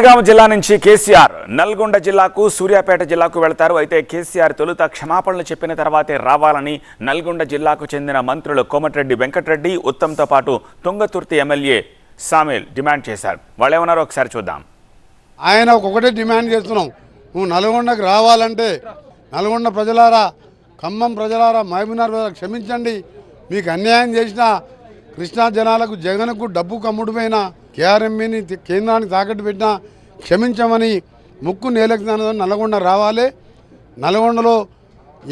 జనగామ జిల్లా నుంచి కేసీఆర్ నల్గొండ జిల్లాకు సూర్యాపేట జిల్లాకు వెళతారు. అయితే కేసీఆర్ తొలుత క్షమాపణలు చెప్పిన తర్వాతే రావాలని నల్గొండ జిల్లాకు చెందిన మంత్రులు కోమటిరెడ్డి వెంకటరెడ్డి ఉత్తమ్తో పాటు తుంగతుర్తి ఎమ్మెల్యే సామేల్ డిమాండ్ చేశారు. వాళ్ళేమన్నారో ఒకసారి చూద్దాం. ఆయన ఒకటే డిమాండ్ చేస్తున్నాం. నువ్వు నల్గొండకు రావాలంటే నల్గొండ ప్రజలారా ఖమ్మం ప్రజలారా మహబూబ్నగర్ ప్రజలకు క్షమించండి. మీకు అన్యాయం చేసిన కృష్ణా జనాలకు జగన్కు డబ్బు కమ్ముడుపోయిన కేఆర్ఎంఈని కేంద్రానికి తాకట్టు పెట్టినా క్షమించమని ముక్కు నేలెక్కుతాను నల్గొండ రావాలి. నల్గొండలో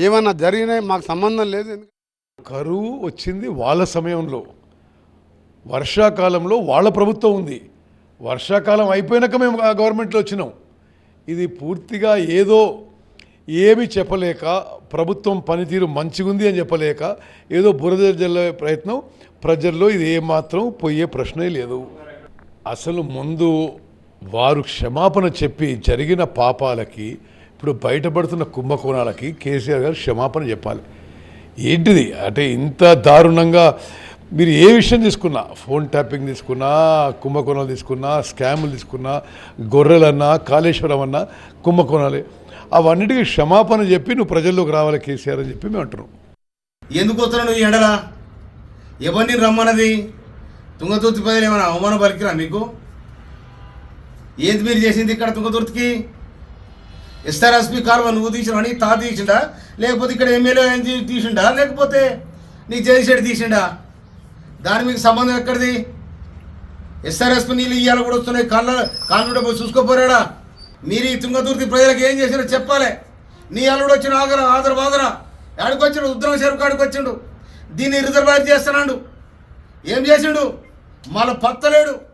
ఏమన్నా జరిగినాయి మాకు సంబంధం లేదు. కరువు వచ్చింది వాళ్ళ సమయంలో. వర్షాకాలంలో వాళ్ళ ప్రభుత్వం ఉంది. వర్షాకాలం అయిపోయినాక మేము గవర్నమెంట్లో వచ్చినాం. ఇది పూర్తిగా ఏదో ఏమి చెప్పలేక ప్రభుత్వం పనితీరు మంచిగుంది అని చెప్పలేక ఏదో బురద జల్లే ప్రయత్నం ప్రజల్లో ఇది ఏమాత్రం పోయే ప్రశ్నే లేదు. అసలు ముందు వారు క్షమాపణ చెప్పి జరిగిన పాపాలకి ఇప్పుడు బయటపడుతున్న కుంభకోణాలకి కేసీఆర్ గారు క్షమాపణ చెప్పాలి. ఏంటిది? అంటే ఇంత దారుణంగా మీరు ఏ విషయం తీసుకున్నా ఫోన్ ట్యాపింగ్ తీసుకున్నా కుంభకోణాలు తీసుకున్నా స్కాములు తీసుకున్నా గొర్రెలన్నా కాళేశ్వరం అన్నా కుంభకోణాలే. అవన్నిటికీ క్షమాపణ చెప్పి నువ్వు ప్రజల్లోకి రావాలి కేసీఆర్ అని చెప్పి మేము అంటున్నాం. ఎందుకు వస్తున్నావు నువ్వు ఈ ఎండలా? ఎవరిని రమ్మన్నది? తుంగతుర్తి ప్రజలు ఏమైనా అవమానం పలికిరా మీకు? ఏంది మీరు చేసింది ఇక్కడ తుంగతుర్తికి? ఎస్ఆర్ఎస్పి కాలువ నువ్వు తీసినవని తా తీసిండా? లేకపోతే ఇక్కడ ఎమ్మెల్యే తీసిండా? లేకపోతే నీ జగదీశ్రెడ్డి తీసిండా? దాని మీకు సంబంధం ఎక్కడిది? ఎస్ఆర్ఎస్పి నీళ్ళు ఇయ్యాల కూడా వస్తున్నాయి. కాళ్ళ కాళ్ళు పోయి చూసుకోపోరాడా? మీరు ఈ తుంగతుర్తి ప్రజలకు ఏం చేసినా చెప్పాలి. నీ అల్లుడు వచ్చిన ఆగర ఆదర బాదర ఆడికి వచ్చిండు? ఉద్రమ చెరుకు ఆడికి వచ్చిండు. దీన్ని రిజర్వాయర్ చేస్తున్నాడు. ఏం చేసిండు? మళ్ళీ పత్తలేడు.